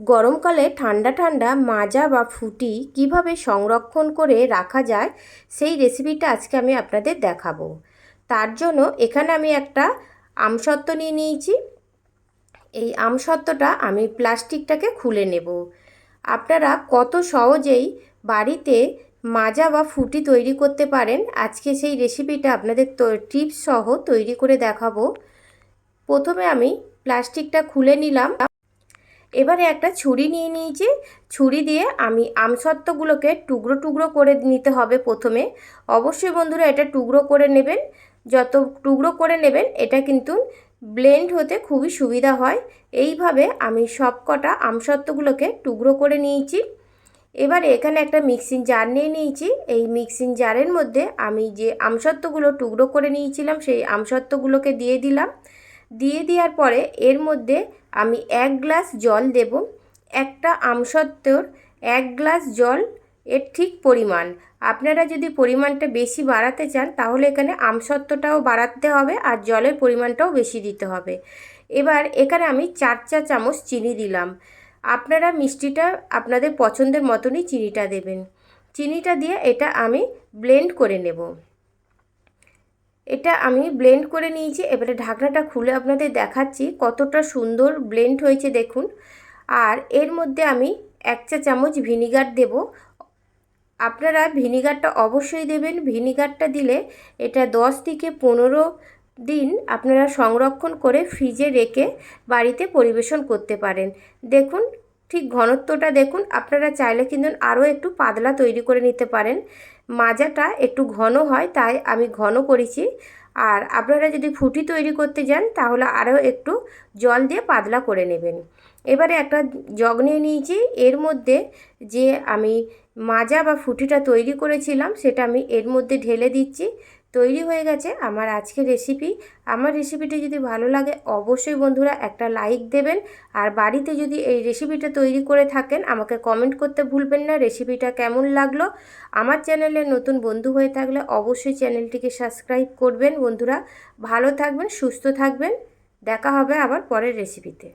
গরমকালে ঠান্ডা ঠান্ডা মাজা বা ফুটি কীভাবে সংরক্ষণ করে রাখা যায় সেই রেসিপিটা আজকে আমি আপনাদের দেখাবো। তার জন্য এখানে আমি একটা আমসত্ত্ব নিয়ে নিয়েছি। এই আমসত্ত্বটা আমি প্লাস্টিকটাকে খুলে নেব। আপনারা কত সহজেই বাড়িতে মাজা বা ফুটি তৈরি করতে পারেন, আজকে সেই রেসিপিটা আপনাদের টিপস সহ তৈরি করে দেখাবো। প্রথমে আমি প্লাস্টিকটা খুলে নিলাম। এবারে একটা ছুরি নিয়ে নিয়েছি। ছুরি দিয়ে আমি আমসত্ত্বগুলোকে টুকরো টুকরো করে নিতে হবে প্রথমে। অবশ্যই বন্ধুরা এটা টুকরো করে নেবেন। যত টুকরো করে নেবেন, এটা কিন্তু ব্লেন্ড হতে খুবই সুবিধা হয়। এইভাবে আমি সব কটা আমসত্ত্বগুলোকে টুকরো করে নিয়েছি। এবারে এখানে একটা মিক্সিং জার নিয়ে নিয়েছি। এই মিক্সিং জারের মধ্যে আমি যে আমসত্ত্বগুলো টুকরো করে নিয়েছিলাম, সেই আমসত্ত্বগুলোকে দিয়ে দিলাম। দিয়ে দেওয়ার পরে এর মধ্যে আমি এক গ্লাস জল দেব। একটা আমসত্ত্বর এক গ্লাস জল এর ঠিক পরিমাণ। আপনারা যদি পরিমাণটা বেশি বাড়াতে চান, তাহলে এখানে আমসত্ত্বটাও বাড়াতে হবে আর জলের পরিমাণটাও বেশি দিতে হবে। এবার এখানে আমি চার চা চামচ চিনি দিলাম। আপনারা মিষ্টিটা আপনাদের পছন্দের মতনই চিনিটা দেবেন। চিনিটা দিয়ে এটা আমি ব্লেন্ড করে নেব। এটা আমি ব্লেন্ড করে নিয়েছি, এবারে ঢাকনাটা খুলে আপনাদের দেখাচ্ছি কতটা সুন্দর ব্লেন্ড হয়েছে দেখুন। আর এর মধ্যে আমি এক চা চামচ ভিনিগার দেব। আপনারা ভিনিগারটা অবশ্যই দেবেন। ভিনিগারটা দিলে এটা দশ থেকে পনেরো দিন আপনারা সংরক্ষণ করে ফ্রিজে রেখে বাড়িতে পরিবেশন করতে পারেন। দেখুন, ঠিক ঘনত্বটা দেখুন। আপনারা চাইলে কিন্তু আরও একটু পাতলা তৈরি করে নিতে পারেন। মাজাটা একটু ঘন হয়, তাই আমি ঘন করেছি। আর আপনারা যদি ফুটি তৈরি করতে যান, তাহলে আরও একটু জল দিয়ে পাতলা করে নেবেন। এবারে একটা জগ নিয়ে নিয়েছি। এর মধ্যে যে আমি মাজা বা ফুটিটা তৈরি করেছিলাম, সেটা আমি এর মধ্যে ঢেলে দিচ্ছি। তৈরি হয়ে গেছে আমার আজকের রেসিপি আমার রেসিপিটি যদি ভালো লাগে, অবশ্যই বন্ধুরা একটা লাইক দেবেন। আর বাড়িতে যদি এই রেসিপিটা তৈরি করে থাকেন, আমাকে কমেন্ট করতে ভুলবেন না। রেসিপিটা কেমন লাগল? আমার চ্যানেলে নতুন বন্ধু হয়ে থাকলে অবশ্যই চ্যানেলটিকে সাবস্ক্রাইব করবেন বন্ধুরা। ভালো থাকবেন, সুস্থ থাকবেন। দেখা হবে আবার পরের রেসিপিতে